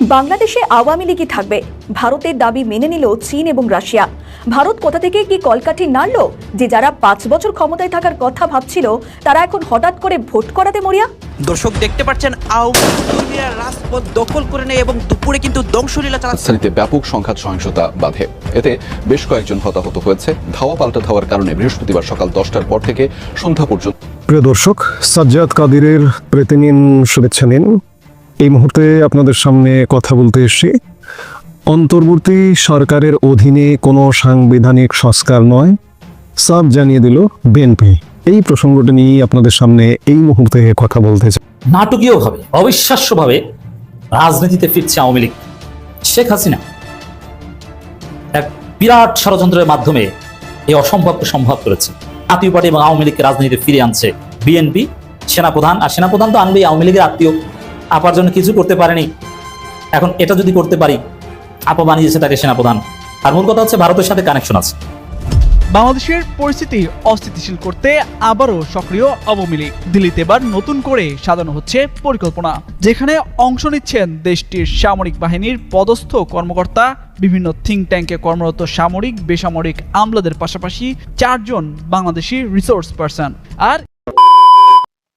বাংলাদেশে আওয়ামী লীগই থাকবে। ভারতের দাবি মেনে নিল চীন এবং রাশিয়া। ভারত কোথা থেকে কি কলকাঠি নাড়ল? যে যারা পাঁচ বছর ক্ষমতায় থাকার কথা ভাবছিল তারা এখন হঠাৎ করে ভোট করাতে মরিয়া? দর্শক দেখতে পাচ্ছেন আওয়ামী রাজপথ দখল করে নেয় এবং দুপুরে কিন্তু ধ্বংসলীলা চালাচ্ছে। ব্যাপক সংঘাত সহিংসতা বাধে। এতে বেশ কয়েকজন হতাহত হয়েছে। ধাওয়া পাল্টা ধাওয়ার কারণে বৃহস্পতিবার সকাল দশটার পর থেকে সন্ধ্যা পর্যন্ত। প্রিয় দর্শক সাজ্জাদ কাদিরের প্রীতি নিন শুভেচ্ছা নিন। এই মুহূর্তে আপনাদের সামনে কথা বলতে এসেছি। অন্তর্বর্তী সরকারের অধীনে কোনো সাংবিধানিক সংস্কার নয় সাব জানিয়ে দিল বিএনপি। এই প্রসঙ্গটি নিয়ে আপনাদের সামনে এই মুহূর্তে কথা বলতে চাই। নাটকীয়ভাবে, অবিশ্বাস্যভাবে রাজনীতিতে ফিরছে আওয়ামী লীগ। শেখ হাসিনা এক বিরাট ষড়যন্ত্রের মাধ্যমে এই অসম্ভবকে সম্ভব করেছে। জাতীয় পার্টি এবং আওয়ামী লীগকে রাজনীতিতে ফিরে আনছে বিএনপি। সেনাপ্রধান, আর সেনাপ্রধান তো আনবেই, আওয়ামী লীগের আত্মীয়। আপার জন্য কিছু করতে পারেনি। এখন এটা যদি করতে পারি, আপা বানিয়েছে তাকে সেনাপ্রধান। আর মূল কথা হচ্ছে ভারতের সাথে কানেকশন আছে। বাংলাদেশের পরিস্থিতি অস্থিতিশীল করতে আবারও সক্রিয় আওয়ামী লীগ। দিল্লিতে এবার নতুন করে সাজানো হচ্ছে পরিকল্পনা, যেখানে অংশ নিচ্ছেন দেশটির সামরিক বাহিনীর পদস্থ কর্মকর্তা, বিভিন্ন থিঙ্ক ট্যাঙ্কে কর্মরত সামরিক, বেসামরিক আমলাদের পাশাপাশি চারজন বাংলাদেশি রিসোর্স পার্সন আর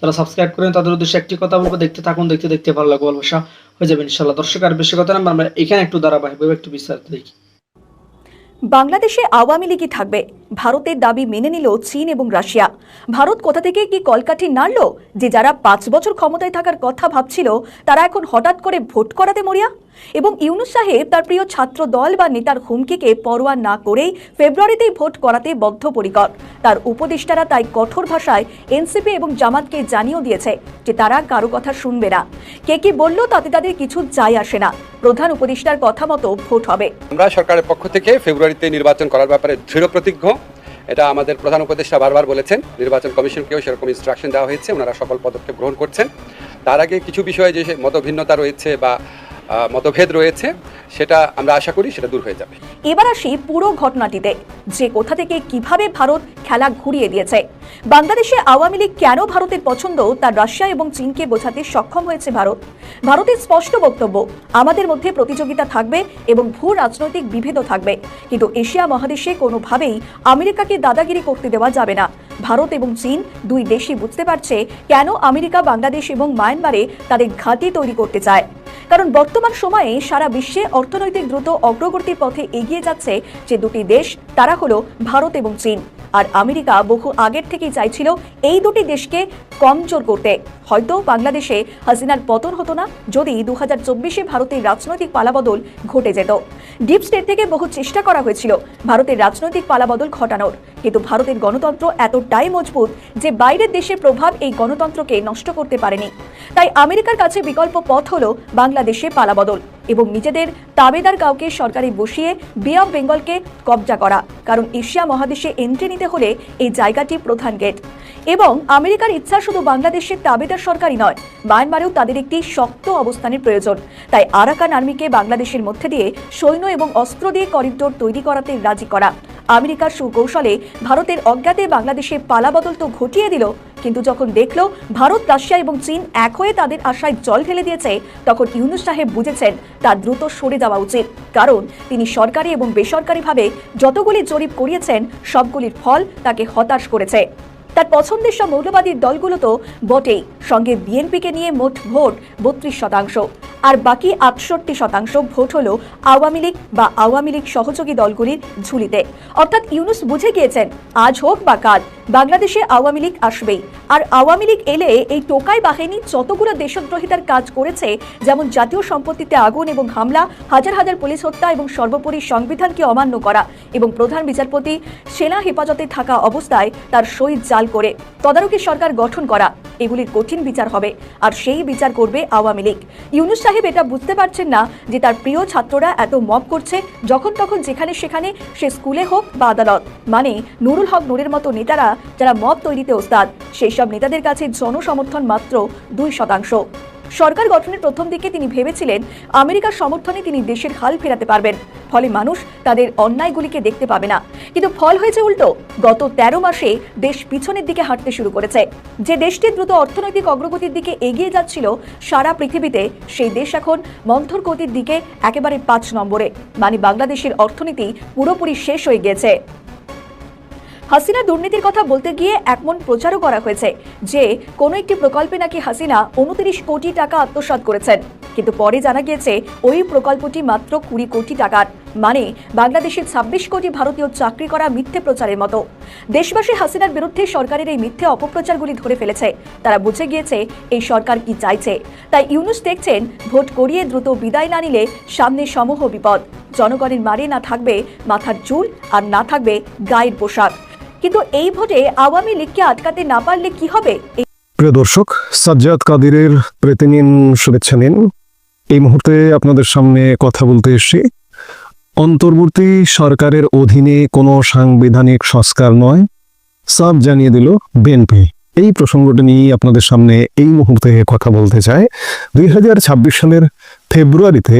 যারা সাবস্ক্রাইব করেন, তাদের উদ্দেশ্যে একটি কথা বলব, দেখতে থাকুন, দেখতে দেখতে ভালো লাগবে, ভালোবাসা হয়ে যাবে ইনশাল্লাহ দর্শক, আর বেশি কথা না, আমরা এখানে একটু ধারাবাহিকভাবে একটু বিস্তারিত দেখি। বাংলাদেশে আওয়ামী লীগই থাকবে। ভারতের দাবি মেনে নিল চীন এবং রাশিয়া। ভারত কোথা থেকে কি কলকাঠি নাড়ল? যে যারা পাঁচ বছর ক্ষমতায় থাকার কথা ভাবছিল, তারা এখন হঠাৎ করে ভোট করাতে মরিয়া? এবং ইউনুস সাহেব তার প্রিয় ছাত্র দল বা নেতার হুমকিকে পরোয়া না করেই ফেব্রুয়ারিতেই ভোট করাতে বদ্ধপরিকর। তার উপদেষ্টারা তাই কঠোর ভাষায় এনসিপি এবং জামাতকে জানিয়েও দিয়েছে যে তারা কারও কথা শুনবে না। কে কি বলল তাতে তাদের কিছু যায় আসে না। প্রধান উপদেষ্টার কথা মতো ভোট হবে। আমরা সরকারের পক্ষ থেকে ফেব্রুয়ারিতে নির্বাচন করার ব্যাপারে দৃঢ় প্রতিজ্ঞ। এটা আমাদের প্রধান উপদেষ্টা বারবার বলেছেন, নির্বাচন কমিশনকেও সেরকম ইনস্ট্রাকশন দেওয়া হয়েছে। ওনারা সকল পদক্ষেপ গ্রহণ করছেন। তার আগে কিছু বিষয়ে যে মতভিন্নতা রয়েছে বা মতভেদ রয়েছে, সেটা আমরা আশা করি সেটা দূর হয়ে যাবে। এবার আসি পুরো ঘটনাটিতে, যে কোথা থেকে কীভাবে ভারত খেলা ঘুরিয়ে দিয়েছে। বাংলাদেশে আওয়ামী লীগ কেন ভারতের পছন্দ তা রাশিয়া এবং চীনকে বোঝাতে সক্ষম হয়েছে ভারত? ভারতের স্পষ্ট বক্তব্য, আমাদের মধ্যে প্রতিযোগিতা থাকবে এবং ভূ রাজনৈতিক বিভেদও থাকবে। কিন্তু এশিয়া মহাদেশে কোনোভাবেই আমেরিকাকে দাদাগিরি করতে দেওয়া যাবে না। ভারত এবং চীন দুই দেশই বুঝতে পারছে কেন আমেরিকা, বাংলাদেশ এবং মায়ানমারে তাদের ঘাঁটি তৈরি করতে চায়। কারণ বর্তমান সময়ে সারা বিশ্বে অর্থনৈতিক দ্রুত অগ্রগতির পথে এগিয়ে যাচ্ছে যে দুটি দেশ, তারা হলো ভারত এবং চীন। আর আমেরিকা বহু আগের থেকেই চাইছিল এই দুটি দেশকে কমজোর করতে। হয়তো বাংলাদেশে হাসিনার পতন হতো না যদি দু হাজার চব্বিশে ভারতের রাজনৈতিক পালাবদল ঘটে যেত। ডিপ স্টেট থেকে বহু চেষ্টা করা হয়েছিল ভারতের রাজনৈতিক পালাবদল ঘটানোর। কিন্তু ভারতের গণতন্ত্র এতটাই মজবুত যে বাইরের দেশের প্রভাব এই গণতন্ত্রকে নষ্ট করতে পারেনি। তাই আমেরিকার কাছে বিকল্প পথ হল বাংলাদেশে পালাবদল এবং নিজেদের তাবেদার কাউকে সরকারি বসিয়ে বে অফ বেঙ্গলকে কবজা করা, কারণ এশিয়া মহাদেশে এন্ট্রি নিতে হলে এই জায়গাটি প্রধান গেট এবং আমেরিকার ইচ্ছা শুধু বাংলাদেশের তাবেদার সরকারই নয় মায়ানমারেও তাদের একটি শক্ত অবস্থানের প্রয়োজন। তাই আরাকান আর্মিকে বাংলাদেশের মধ্যে দিয়ে সৈন্য এবং অস্ত্র দিয়ে করিডোর তৈরি করাতে রাজি করা। আমেরিকার সুকৌশলে ভারতের অজ্ঞাতে বাংলাদেশে পালাবদল তো ঘটিয়ে দিল, কিন্তু যখন দেখল ভারত, রাশিয়া এবং চীন এক হয়ে তাদের আশায় জল ঢেলে দিয়েছে, তখন ইউনুস সাহেব বুঝেছেন তার দ্রুত সরে যাওয়া উচিত। কারণ তিনি সরকারি এবং বেসরকারিভাবে যতগুলি জরিপ করিয়েছেন, সবগুলির ফল তাকে হতাশ করেছে। তার পছন্দের সব মৌলবাদী দলগুলো তো বটেই। সঙ্গে বিএনপিকে নিয়ে মোট ভোট বত্রিশ শতাংশ। আর বাকি আটষট্টি শতাংশ ভোট হল আওয়ামী লীগ বা আওয়ামী লীগ সহযোগী দলগুলির ঝুলিতে। অর্থাৎ ইউনুস বুঝে গিয়েছেন, আজ হোক বা কাল বাংলাদেশে আওয়ামী লীগ আসবেই। আর আওয়ামী লীগ এলে এই টোকাই বাহিনী যতগুলো দেশদ্রোহিতার কাজ করেছে, যেমন জাতীয় সম্পত্তিতে আগুন এবং হামলা, হাজার হাজার পুলিশ হত্যা এবং সর্বোপরি সংবিধানকে অমান্য করা এবং প্রধান বিচারপতি সেনা হেফাজতে থাকা অবস্থায় তার শহীদ জাল করে তদারকি সরকার গঠন করা, এগুলির কঠিন বিচার হবে। আর সেই বিচার করবে আওয়ামী লীগ। ইউনুস সাহেব এটা বুঝতে পারছেন না যে তার প্রিয় ছাত্ররা এত মব করছে, যখন তখন যেখানে সেখানে সে স্কুলে হোক বা আদালত। মানে নুরুল হক নুরের মতো নেতারা যারা মব তৈরিতে ওস্তাদ সেই সব নেতাদের কাছে জনসমর্থন মাত্র দুই শতাংশ। সরকার গঠনের প্রথম দিকে তিনি ভেবেছিলেন, আমেরিকার সমর্থনে তিনি দেশের হাল ফেরাতে পারবেন। ফলে মানুষ তাদের অন্যায়গুলিকে দেখতে পাবে না। কিন্তু ফল হয়েছে উল্টো। গত তেরো মাসে দেশ পিছনের দিকে হাঁটতে শুরু করেছে। যে দেশটি দ্রুত অর্থনৈতিক অগ্রগতির দিকে এগিয়ে যাচ্ছিল, সারা পৃথিবীতে সেই দেশ এখন মন্থর গতির দিকে একেবারে পাঁচ নম্বরে। মানে বাংলাদেশের অর্থনীতি পুরোপুরি শেষ হয়ে গিয়েছে। হাসিনা দুর্নীতির কথা বলতে গিয়ে একমন প্রচারও করা হয়েছে যে কোনো একটি প্রকল্পে নাকি হাসিনা উনত্রিশ কোটি টাকা আত্মসাৎ করেছেন। কিন্তু পরে জানা গিয়েছে ওই প্রকল্পটি মাত্র কুড়ি কোটি টাকার। মানে বাংলাদেশের ছাব্বিশ কোটি ভারতীয় চাকরি করা মিথ্যে প্রচারের মতো। দেশবাসী হাসিনার বিরুদ্ধে সরকারের এই মিথ্যে অপপ্রচারগুলি ধরে ফেলেছে। তারা বুঝে গিয়েছে এই সরকার কি চাইছে। তাই ইউনুস দেখছেন ভোট করিয়ে দ্রুত বিদায় না নিলে সামনে সমূহ বিপদ। জনগণের মারে না থাকবে মাথার চুল আর না থাকবে গায়ের পোশাক। কিন্তু এই ভোটে আওয়ামী লীগকে আটকাতে না পারলে কি হবে? প্রিয় দর্শক, সাজ্জাদ কাদিরের প্রীতি নিন শুভেচ্ছা নিন। এই মুহূর্তে আপনাদের সামনে কথা বলতে এসেছি। অন্তর্বর্তী সরকারের অধীনে কোনো সাংবিধানিক সংস্কার নয় সাব জানিয়ে দিল বিএনপি। এই প্রসঙ্গটা নিয়ে আপনাদের সামনে এই মুহূর্তে কথা বলতে চাই। দুই হাজার ছাব্বিশ সালের ফেব্রুয়ারিতে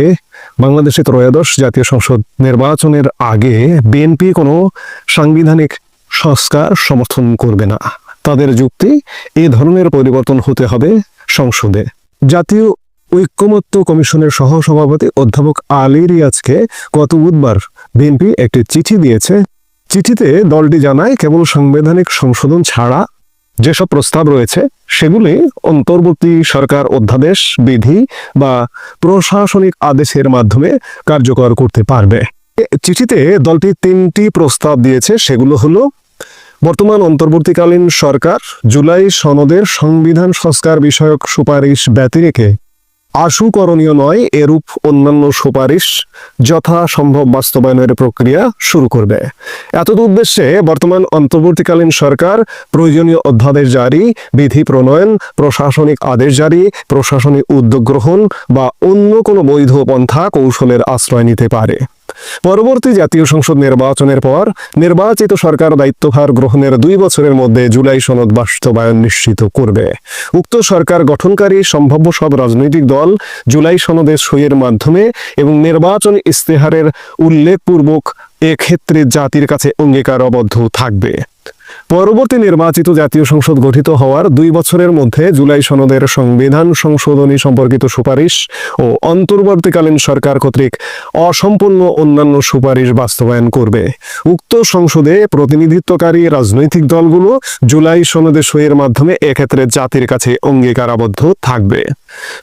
বাংলাদেশে ত্রয়োদশ জাতীয় সংসদ নির্বাচনের আগে বিএনপি কোনো সাংবিধানিক সংস্কার সমর্থন করবে না। তাদের যুক্তি, এ ধরনের পরিবর্তন হতে হবে সংসদে। জাতীয় ঐক্যমত্য কমিশনের সহসভাপতি অধ্যাপক আলী রিয়াজকে গত বুধবার বিএনপি একটি চিঠি দিয়েছে। চিঠিতে দলটি জানায়, কেবল সাংবিধানিক সংশোধন ছাড়া যেসব প্রস্তাব রয়েছে, সেগুলি অন্তর্বর্তী সরকার অধ্যাদেশ, বিধি বা প্রশাসনিক আদেশের মাধ্যমে কার্যকর করতে পারবে। চিঠিতে দলটি তিনটি প্রস্তাব দিয়েছে, সেগুলো হলো বর্তমান অন্তর্বর্তীকালীন সরকার জুলাই সনদের সংবিধান সংস্কার বিষয়ক সুপারিশ ব্যতিরেকে আশু করণীয় নয়, এরূপ অন্যান্য সুপারিশ যথাসম্ভব বাস্তবায়নের প্রক্রিয়া শুরু করবে। এতদ উদ্দেশ্যে বর্তমান অন্তর্বর্তীকালীন সরকার প্রয়োজনীয় অধ্যাদেশ জারি, বিধি প্রণয়ন, প্রশাসনিক আদেশ জারি, প্রশাসনিক উদ্যোগ গ্রহণ বা অন্য কোনো বৈধ পন্থা কৌশলের আশ্রয় নিতে পারে। পরবর্তী জাতীয় সংসদ নির্বাচনের পর নির্বাচিত সরকার দায়িত্বভার গ্রহণের দুই বছরের মধ্যে জুলাই সনদ বাস্তবায়ন নিশ্চিত করবে। উক্ত সরকার গঠনকারী সম্ভাব্য সব রাজনৈতিক দল জুলাই সনদে সইয়ের মাধ্যমে এবং নির্বাচন ইস্তেহারের উল্লেখপূর্বক এক্ষেত্রে জাতির কাছে অঙ্গীকারবদ্ধ থাকবে। পরবর্তী নির্বাচিত জাতীয় সংসদ গঠিত হওয়ার দুই বছরের মধ্যে জুলাই সনদের সংবিধান সংশোধনী সম্পর্কিত সুপারিশ ও অন্তর্বর্তীকালীন সরকার কর্তৃক অসম্পূর্ণ অন্যান্য সুপারিশ বাস্তবায়ন করবে। উক্ত সংসদে প্রতিনিধিত্বকারী রাজনৈতিক দলগুলো জুলাই সনদে সইয়ের মাধ্যমে এক্ষেত্রে জাতির কাছে অঙ্গীকারাবদ্ধ থাকবে।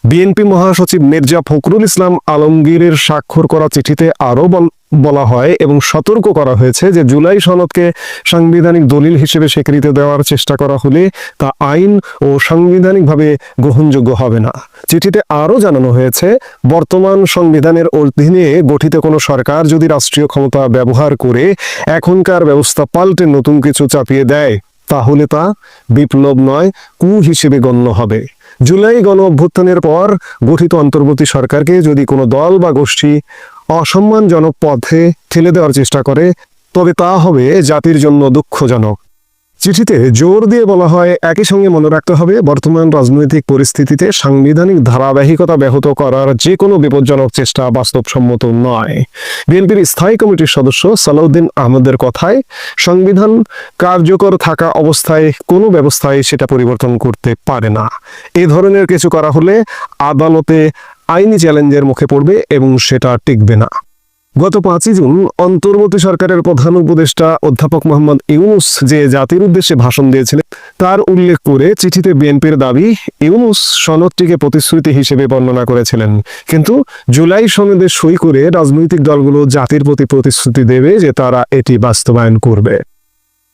বিএনপি মহাসচিব মির্জা ফখরুল ইসলাম আলমগীরের স্বাক্ষর করা চিঠিতে আরও বল- বলা হয় এবং সতর্ক করা হয়েছে যে জুলাই সনদকে সাংবিধানিক দলিল হিসেবে স্বীকৃতি দেওয়ার চেষ্টা করা হলে তা আইন ও সাংবিধানিকভাবে গ্রহণযোগ্য হবে না। চিঠিতে আরও জানানো হয়েছে, বর্তমান সংবিধানের অধীনে গঠিত কোনো সরকার যদি রাষ্ট্রীয় ক্ষমতা ব্যবহার করে এখনকার ব্যবস্থা পাল্টে নতুন কিছু চাপিয়ে দেয়, তাহলে তা বিপ্লব নয়, কু হিসেবে গণ্য হবে। জুলাই গণ অভ্যুত্থানের পর গঠিত অন্তর্বর্তী সরকারকে যদি কোনো দল বা গোষ্ঠী অসম্মানজনক পথে ঠেলে দেওয়ার চেষ্টা করে, তবে তা হবে জাতির জন্য দুঃখজনক। চিঠিতে জোর দিয়ে বলা হয়, একই সঙ্গে মনে রাখতে হবে, বর্তমান রাজনৈতিক পরিস্থিতিতে সাংবিধানিক ধারাবাহিকতা ব্যাহত করার যে কোনো বিপজ্জনক চেষ্টা বাস্তবসম্মত নয়। বিএনপির স্থায়ী কমিটির সদস্য সালাউদ্দিন আহমদের কথায়, সংবিধান কার্যকর থাকা অবস্থায় কোনো ব্যবস্থায় সেটা পরিবর্তন করতে পারে না। এ ধরনের কিছু করা হলে আদালতে আইনি চ্যালেঞ্জের মুখে পড়বে এবং সেটা টিকবে না। গত পাঁচই জুন অন্তর্বর্তী সরকারের প্রধান উপদেষ্টা অধ্যাপক মোহাম্মদ ইউনুস যে জাতির উদ্দেশ্যে ভাষণ দিয়েছিলেন, তার উল্লেখ করে চিঠিতে বিএনপির দাবি, ইউনুস সনদটিকে প্রতিশ্রুতি হিসেবে বর্ণনা করেছিলেন। কিন্তু জুলাই সনদে সই করে রাজনৈতিক দলগুলো জাতির প্রতি প্রতিশ্রুতি দেবে যে তারা এটি বাস্তবায়ন করবে।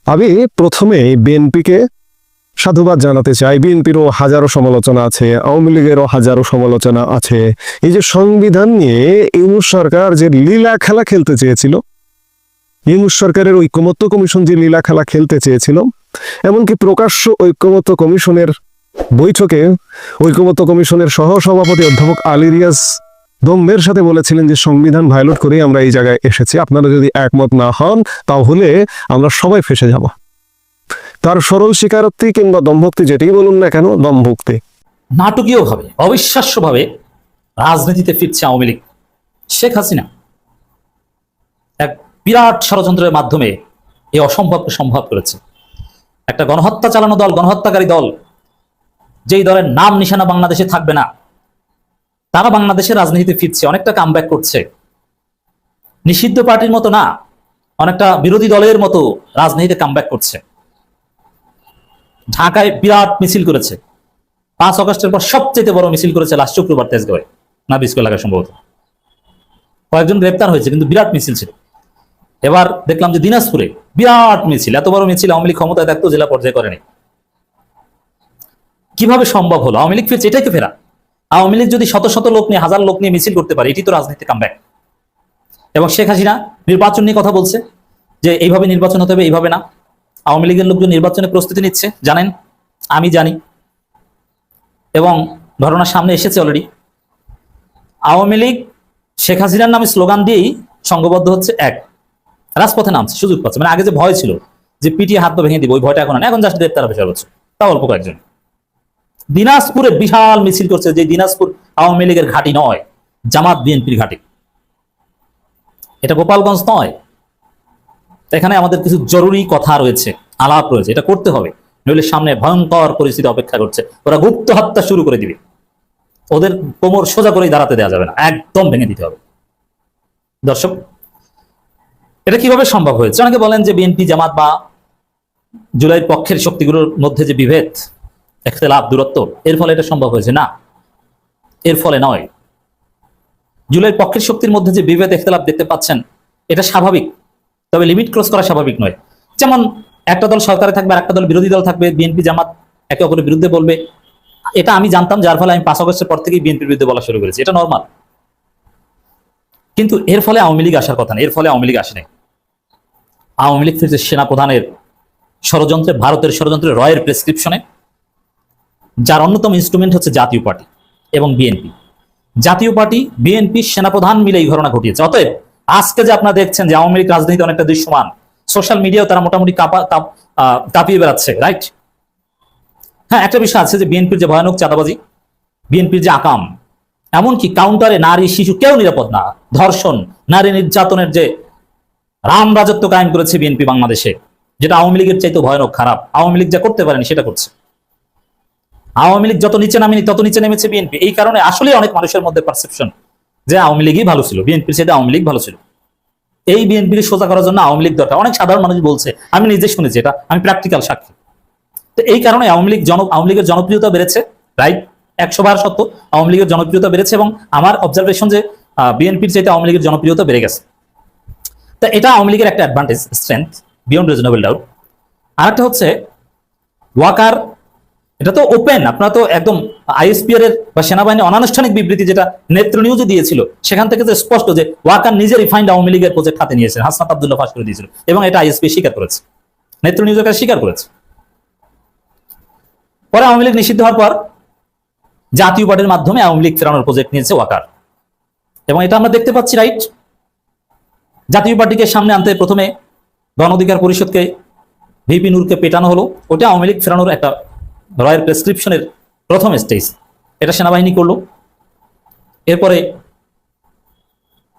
আমি প্রথমে বিএনপিকে সাধুবাদ জানাতে চাই। বিএনপিরও হাজারো সমালোচনা আছে, আওয়ামী লীগেরও হাজারো সমালোচনা আছে। এই যে সংবিধান নিয়ে ইউনুস সরকার যে লীলা খেলা খেলতে চেয়েছিল, ইউনুস সরকারের ঐক্যমত্য কমিশন যে লীলা খেলা খেলতে চেয়েছিল, এমনকি প্রকাশ্য ঐক্যমত্য কমিশনের বৈঠকে ঐক্যমত্য কমিশনের সহ সভাপতি অধ্যাপক আলী রিয়াজ দম্বের সাথে বলেছিলেন যে সংবিধান ভায়োলেট করেই আমরা এই জায়গায় এসেছি। আপনারা যদি একমত না হন, তাহলে আমরা সবাই ফেসে যাব। তার সরল স্বীকারোক্তি কিংবা দম্ভক্তি যেটি বলুন না কেন, দম্ভক্তি। নাটকীয়ভাবে, অবিশ্বাস্যভাবে রাজনীতিতে ফিরছে আওয়ামী লীগ। শেখ হাসিনা এক বিরাট ষড়যন্ত্রের মাধ্যমে এই অসম্ভবকে সম্ভব করেছে। একটা গণহত্যা চালানো দল, গণহত্যাকারী দল, যেই দলের নাম নিশানা বাংলাদেশে থাকবে না, তারা বাংলাদেশের রাজনীতিতে ফিরছে, অনেকটা কামব্যাক করছে। নিষিদ্ধ পার্টির মতো না, অনেকটা বিরোধী দলের মতো রাজনীতিতে কামব্যাক করছে। ঢাকায় বিরাট মিছিল করেছে। পাঁচ অগস্টের পর সবচেয়ে বড় মিছিল করেছে লাস্ট শুক্রবার তেজগাঁওয়ে না বিস্কো এলাকায় সম্ভবত। কয়েকজন গ্রেপ্তার হয়েছে, কিন্তু বিরাট মিছিল ছিল। এবার দেখলাম যে দিনাজপুরে বিরাট মিছিল, এত বড় মিছিল আওয়ামী লীগ ক্ষমতায় থাকতো জেলা পর্যায়ে করেনি। কীভাবে সম্ভব হলো? আওয়ামী লীগ ফিরছে, এটাই তো ফেরা। আওয়ামী লীগ যদি শত শত লোক নিয়ে, হাজার লোক নিয়ে মিছিল করতে পারে, এটি তো রাজনীতি কামব্যাক এবং শেখ হাসিনা নির্বাচন নিয়ে কথা বলছে যে, এইভাবে নির্বাচন হতে হবে, এইভাবে না। আওয়ামী লীগের লোকজন নির্বাচনে প্রস্তুতি নিচ্ছে, জানেন? আমি জানি। এবং ঘটনার সামনে এসেছে অলরেডি আওয়ামী লীগ শেখ হাসিনার নামে স্লোগান দিয়েই সংঘবদ্ধ হচ্ছে এক। রাজপথে নামছে, সুযোগ পাচ্ছে। মানে আগে যে ভয় ছিল যে পিটিয়ে হাত ভেঙে দিব, ওই ভয়টা এখন এখন জাস্ট গ্রেপ্তার হবে সর্বোচ্চ। তা অল্প কয়েকজন। দিনাজপুরে বিশাল মিছিল করছে যে দিনাজপুর আওয়ামী লীগের ঘাঁটি নয়, জামাত বিএনপির ঘাঁটি। এটা গোপালগঞ্জ নয় এখানে আমাদের কিছু জরুরি কথা রয়েছে, আলাপ রয়েছে, এটা করতে হবে। নইলে সামনে ভয়ঙ্কর পরিস্থিতি অপেক্ষা করছে। ওরা গুপ্ত হত্যা শুরু করে দিবে। ওদের কোমর সোজা করেই দাঁড়াতে দেওয়া যাবে না, একদম ভেঙে দিতে হবে। দর্শক, এটা কীভাবে সম্ভব হয়েছে? অনেকে বলেন যে বিএনপি, জামাত বা জুলাইয়ের পক্ষের শক্তিগুলোর মধ্যে যে বিভেদ লাভ, দূরত্ব, এর ফলে এটা সম্ভব হয়েছে না। এর ফলে নয়। জুলাইয়ের পক্ষের শক্তির মধ্যে যে বিভেদ লাভ দেখতে পাচ্ছেন, এটা স্বাভাবিক। তবে লিমিট ক্রস করা স্বাভাবিক নয়। যেমন একটা দল সরকারে থাকবে আর একটা দল বিরোধী দল থাকবে, বিএনপি, জামাত একে অপরের বিরুদ্ধে বলবে। এটা আমি জানতাম যার ফলে আমি পাঁচ আগস্টের পর থেকেই বিএনপির বিরুদ্ধে বলা শুরু করেছি। এটা নর্মাল কিন্তু এর ফলে আওয়ামী লীগ আসার কথা না, এর ফলে আওয়ামী লীগ আসেনি আওয়ামী লীগ ফিরছে সেনা প্রধানের ষড়যন্ত্রে, ভারতের ষড়যন্ত্রে, রয়ের প্রেসক্রিপশনে যার অন্যতম ইনস্ট্রুমেন্ট হচ্ছে জাতীয় পার্টি এবং বিএনপি। জাতীয় পার্টি, বিএনপি, সেনাপ্রধান মিলে এই ঘটনা ঘটিয়েছে। অতএব আজকে যে আপনারা দেখছেন যে আওয়ামী লীগ রাজনীতি অনেকটা দৃশ্যমান সোশ্যাল মিডিয়াও তারা মোটামুটি কাঁপিয়ে বেড়াচ্ছে রাইট হ্যাঁ একটা বিষয় আছে যে বিএনপির যে ভয়ানক চাঁদাবাজি বিএনপির যে আকাম, এমনকি কাউন্টারে নারী, শিশু, কেউ নিরাপদ না। ধর্ষণ, নারী নির্যাতনের যে রাম রাজত্ব কায়েম করেছে বিএনপি বাংলাদেশে, যেটা আওয়ামী লীগের চাইতে ভয়ানক খারাপ। আওয়ামী লীগ যা করতে পারেনি সেটা করছে। আওয়ামী লীগ যত নিচে নামেনি, তত নিচে নেমেছে বিএনপি এই কারণে আসলে অনেক মানুষের মধ্যে পারসেপশন যে আওয়ামী লীগই ভালো ছিল বিএনপির সাথে আওয়ামী লীগ ভালো ছিল। এই বিএনপির সোজা করার জন্য আওয়ামী লীগ দরকার। অনেক সাধারণ মানুষ বলছে, আমি নিজে শুনেছি এটা, আমি প্র্যাকটিক্যাল সাক্ষী। তো এই কারণে আওয়ামী লীগ জন আওয়ামী লীগের জনপ্রিয়তা বেড়েছে রাইট একশো বার সত্য আওয়ামী লীগের জনপ্রিয়তা বেড়েছে এবং আমার অবজারভেশন যে বিএনপির চাইতে আওয়ামী লীগের জনপ্রিয়তা বেড়ে গেছে। তা এটা আওয়ামী লীগের একটা advantage strength beyond reasonable doubt আর একটা হচ্ছে, ওয়াকার এটা তো ওপেন আপনারা তো একদম আইএসপিআর এর বা সেনাবাহিনী অনানুষ্ঠানিক বিবৃতি যেটা নেত্র নিউজে দিয়েছিল, সেখান থেকে যে স্পষ্ট যে ওয়াকার নিজে রিফাইন্ড আওয়ামী লীগের প্রজেক্ট হাতে নিয়েছেন, হাসনাত আব্দুল্লাহ ফাঁস করে দিয়েছিল, এবং এটা আইএসপি স্বীকার করেছে। নেত্র নিউজের কাছে স্বীকার করেছে। পরে আওয়ামী লীগ নিষিদ্ধ হওয়ার পর জাতীয় পার্টির মাধ্যমে আওয়ামী লীগ ফেরানোর প্রজেক্ট নিয়েছে ওয়াকার। এবং এটা আমরা দেখতে পাচ্ছি রাইট জাতীয় পার্টিকে সামনে আনতে প্রথমে গণ অধিকার পরিষদকে ভিপি নূরকে পেটানো হলো ওটা আওয়ামী লীগ ফেরানোর একটা রয়ের প্রেসক্রিপশনের প্রথম স্টেজ এটা সেনাবাহিনী করল। এরপরে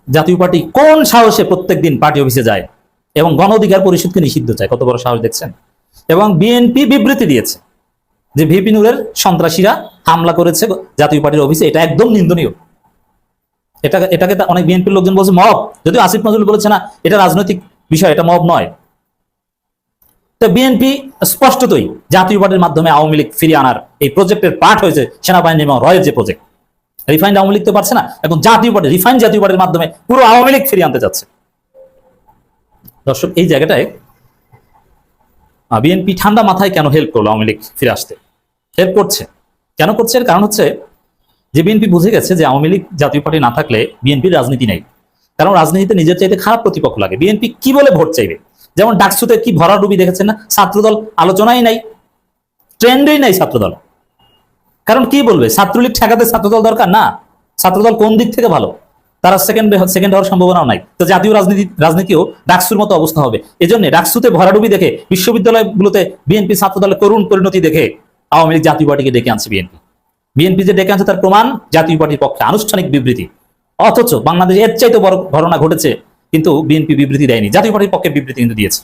জাতীয় পার্টি কোন সাহসে প্রত্যেক দিন পার্টি অফিসে যায় এবং গণ অধিকার পরিষদকে নিষিদ্ধ চায়? কত বড় সাহস দেখছেন? এবং বিএনপি বিবৃতি দিয়েছে যে ভিপি নুরের সন্ত্রাসীরা হামলা করেছে জাতীয় পার্টির অফিসে। এটা একদম নিন্দনীয়। এটা এটাকে অনেক বিএনপির লোকজন বলছে, মব। যদিও আসিফ নজরুল বলেছে না, এটা রাজনৈতিক বিষয়, এটা মব নয়। তো বিএনপি স্পষ্টতই জাতীয় পার্টির মাধ্যমে আওয়ামী লীগ ফিরিয়ে আনার এই প্রজেক্টের পার্ট হয়েছে সেনাবাহিনী এবং রয়ের যে প্রজেক্ট রিফাইন্ড আওয়ামী লীগ তো পারছে না, এখন জাতীয় পার্টি রিফাইন্ড জাতীয় পার্টির মাধ্যমে পুরো আওয়ামী লীগ ফিরিয়ে আনতে যাচ্ছে। দর্শক, এই জায়গাটায় বিএনপি ঠান্ডা মাথায় কেন হেল্প করল আওয়ামী লীগ ফিরে আসতে? হেল্প করছে। কেন করছে? এর কারণ হচ্ছে যে বিএনপি বুঝে গেছে যে আওয়ামী লীগ জাতীয় পার্টি না থাকলে বিএনপির রাজনীতি নেই। কারণ রাজনীতিতে নিজের চাইতে খারাপ প্রতিপক্ষ লাগে। বিএনপি কি বলে ভোট চাইবে? যেমন ডাকসুতে কি ভরা ভরাডুবি দেখেছেন না? ছাত্রদল আলোচনাই নাই, ট্রেন্ডেই নাই ছাত্রদল। কারণ কি বলবে? ছাত্রলীগ ঠেকাতে ছাত্রদল দরকার? না। ছাত্রদল কোন দিক থেকে ভালো? তারা সেকেন্ড সেকেন্ড হওয়ার সম্ভাবনাও নাই। তো জাতীয় রাজনীতি রাজনীতিও ডাকসুর মতো অবস্থা হবে। এই জন্য ডাকসুতে ভরাডুবি দেখে বিশ্ববিদ্যালয়গুলোতে বিএনপি ছাত্রদলের করুণ পরিণতি দেখে আওয়ামী লীগ জাতীয় পার্টিকে ডেকে আনছে বিএনপি বিএনপি যে ডেকে আনছে তার প্রমাণ জাতীয় পার্টির পক্ষে আনুষ্ঠানিক বিবৃতি। অথচ বাংলাদেশে এর চাইতে বড় ঘটনা ঘটেছে কিন্তু বিএনপি বিবৃতি দেয়নি। জাতীয় পার্টির পক্ষে বিবৃতি কিন্তু দিয়েছে।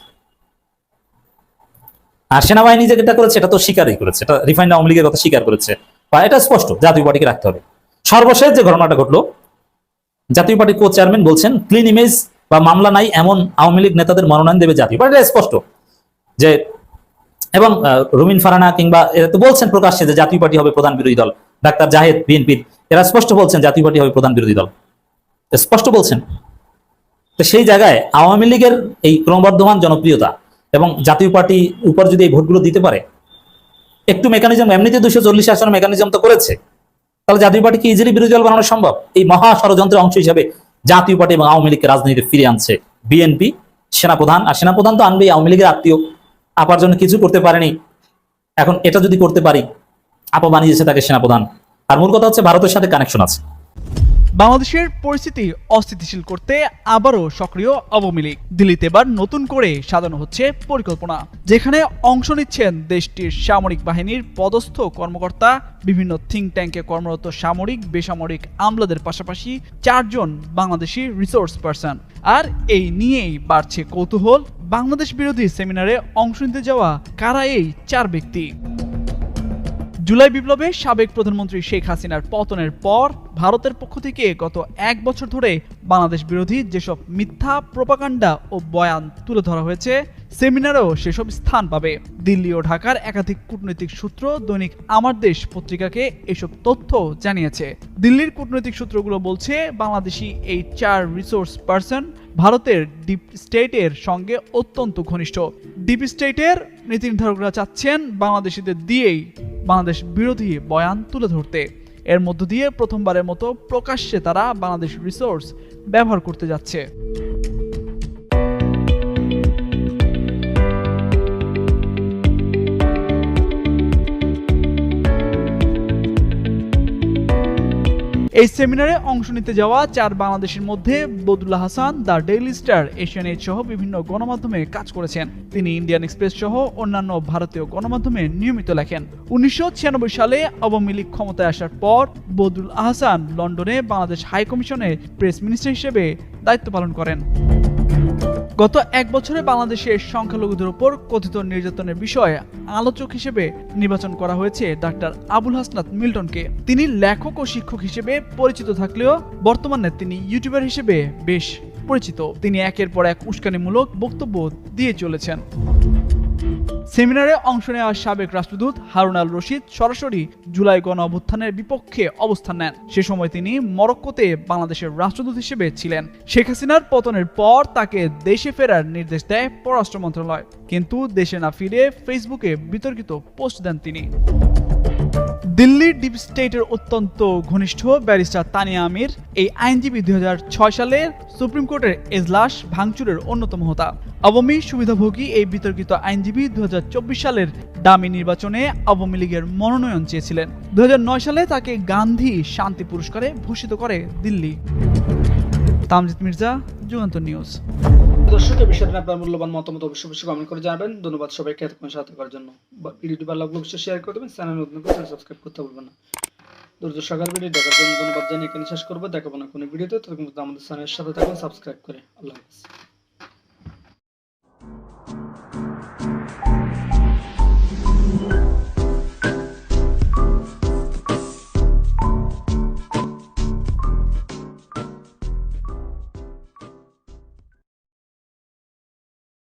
আর সেনাবাহিনী যেটা করেছে, এটা তো স্বীকারই করেছে। এটা রিফাইন্ড আওয়ামী লীগের কথা স্বীকার করেছে। বা এটা স্পষ্ট, জাতীয় পার্টিকে রাখতে হবে। সর্বশেষ যে ঘটনাটা ঘটলো, জাতীয় পার্টির কো চেয়ারম্যান বলছেন ক্লিন ইমেজ বা মামলা নাই এমন আওয়ামী লীগ নেতাদের মনোনয়ন দেবে জাতীয় পার্টি। এটা স্পষ্ট। যে, এবং রুমিন ফারানা কিংবা এরা তো বলছেন প্রকাশ্যে যে জাতীয় পার্টি হবে প্রধান বিরোধী দল। ডাক্তার জাহেদ বিএনপির, এরা স্পষ্ট বলছেন জাতীয় পার্টি হবে প্রধান বিরোধী দল। স্পষ্ট বলছেন। তো সেই জায়গায় আওয়ামী লীগের এই ক্রমবর্ধমান জনপ্রিয়তা এবং জাতীয় পার্টি উপর যদি এই ভোটগুলো দিতে পারে, একটু মেকানিজম এমনিতে দুশো চল্লিশ আসনের মেকানিজম তো করেছে, তাহলে জাতীয় পার্টিকে ইজিলি বিরোধী দল বানানো সম্ভব? এই মহা ষড়যন্ত্রের অংশ হিসেবে জাতীয় পার্টি এবং আওয়ামী লীগকে রাজনীতিতে ফিরে আনছে বিএনপি, সেনাপ্রধান, আর সেনাপ্রধান তো আনবেই, আওয়ামী লীগের আত্মীয়, আপার জন্য কিছু করতে পারেনি। এখন এটা যদি করতে পারি, আপা বানিয়েছে তাকে সেনাপ্রধান। আর মূল কথা হচ্ছে ভারতের সাথে কানেকশন আছে। বাংলাদেশের পরিস্থিতি অস্থিতিশীল করতে আবারও সক্রিয় আওয়ামী লীগ। দিল্লিতে এবার নতুন করে সাজানো হচ্ছে পরিকল্পনা, যেখানে অংশ নিচ্ছেন দেশটির সামরিক বাহিনীর পদস্থ কর্মকর্তা, বিভিন্ন থিঙ্ক ট্যাঙ্কে কর্মরত সামরিক, বেসামরিক আমলাদের পাশাপাশি চারজন বাংলাদেশি রিসোর্স পার্সন আর এই নিয়েই বাড়ছে কৌতূহল, বাংলাদেশ বিরোধী সেমিনারে অংশ নিতে যাওয়া কারা এই চার ব্যক্তি? জুলাই বিপ্লবে সাবেক প্রধানমন্ত্রী শেখ হাসিনার পতনের পর ভারতের পক্ষ থেকে গত এক বছর ধরে বাংলাদেশ বিরোধী যেসব মিথ্যা প্রপাকাণ্ডা ও বয়ান তুলে ধরা হয়েছে, সেমিনারেও সেসব স্থান পাবে। দিল্লি ও ঢাকার একাধিক কূটনৈতিক সূত্র দৈনিক আমার দেশ পত্রিকাকে এসব তথ্য জানিয়েছে। দিল্লির কূটনৈতিক সূত্রগুলো বলছে, বাংলাদেশি এই চার রিসোর্স পার্সন ভারতের ডিপ স্টেটের সঙ্গে অত্যন্ত ঘনিষ্ঠ। ডিপ স্টেটের নীতি নির্ধারকরা চাচ্ছেন বাংলাদেশিদের দিয়েই বাংলাদেশ বিরোধী বয়ান তুলে ধরতে। এর মধ্য দিয়ে প্রথমবারের মতো প্রকাশ্যে তারা বাংলাদেশ রিসোর্স ব্যবহার করতে যাচ্ছে। এই সেমিনারে অংশ নিতে যাওয়া চার বাংলাদেশের মধ্যে Badullah Hasan, the Daily Star, Asian Age সহ বিভিন্ন গণমাধ্যমে কাজ করেছেন। তিনি ইন্ডিয়ান এক্সপ্রেস সহ অন্যান্য ভারতীয় গণমাধ্যমে নিয়মিত লেখেন। উনিশশো ছিয়ানব্বই সালে আওয়ামী লীগ ক্ষমতায় আসার পর বদুল আহসান লন্ডনে বাংলাদেশ হাইকমিশনের প্রেস মিনিস্টার হিসেবে দায়িত্ব পালন করেন। গত এক বছরে বাংলাদেশের সংখ্যালঘুদের উপর কথিত নির্যাতনের বিষয়ে আলোচক হিসেবে নির্বাচন করা হয়েছে ডাক্তার আবুল হাসনাত মিল্টনকে। তিনি লেখক ও শিক্ষক হিসেবে পরিচিত থাকলেও বর্তমানে তিনি ইউটিউবার হিসেবে বেশ পরিচিত। তিনি একের পর এক উস্কানিমূলক বক্তব্য দিয়ে চলেছেন। সেমিনারে অংশ নেওয়া সাবেক রাষ্ট্রদূত হারুন আল রশিদ সরাসরি জুলাই গণ অভ্যুত্থানের বিপক্ষে অবস্থান নেন। সে সময় তিনি মরক্কোতে বাংলাদেশের রাষ্ট্রদূত হিসেবে ছিলেন। শেখ হাসিনার পতনের পর তাকে দেশে ফেরার নির্দেশ দেয় পররাষ্ট্র মন্ত্রণালয়। কিন্তু দেশে না ফিরে ফেসবুকে বিতর্কিত পোস্ট দেন তিনি। দিল্লির ডিপ স্টেটের অত্যন্ত ঘনিষ্ঠ ব্যারিস্টার তানিয়া আমির, এই আইনজীবী দুই সালে সুপ্রিম কোর্টের এজলাস ভাঙচুরের অন্যতম হোতা। আওয়ামী সুবিধাভোগী এই বিতর্কিত আইনজীবী দুই হাজার চব্বিশ সালের দামি নির্বাচনে আওয়ামী লীগের মনোনয়ন চেয়েছিলেন। দু হাজার নয় সালে তাকে গান্ধী শান্তি পুরস্কারে ভূষিত করে দিল্লি। তামজিদ মির্জা, যুগান্তর নিউজ। দর্শক এই বিষয়ে আপনার মূল্যবান মতামত অবশ্যই অবশ্যই কমেন্ট করে জানাবেন। ধন্যবাদ সবাইকে এতক্ষণ সাথে করার জন্য। ভিডিওটি ভালো লাগলে অবশ্যই শেয়ার করে দেবেন। চ্যানেল নতুন করে সাবস্ক্রাইব করতে ভুলবেন না। দর্শক সকাল ভিডিও দেখার জন্য ধন্যবাদ জানিয়ে এখানে শেষ করব। দেখাবো না কোনো ভিডিওতে পর্যন্ত আমাদের চ্যানেলের সাথে থাকুন সাবস্ক্রাইব করে। আল্লাহ হাফিজ।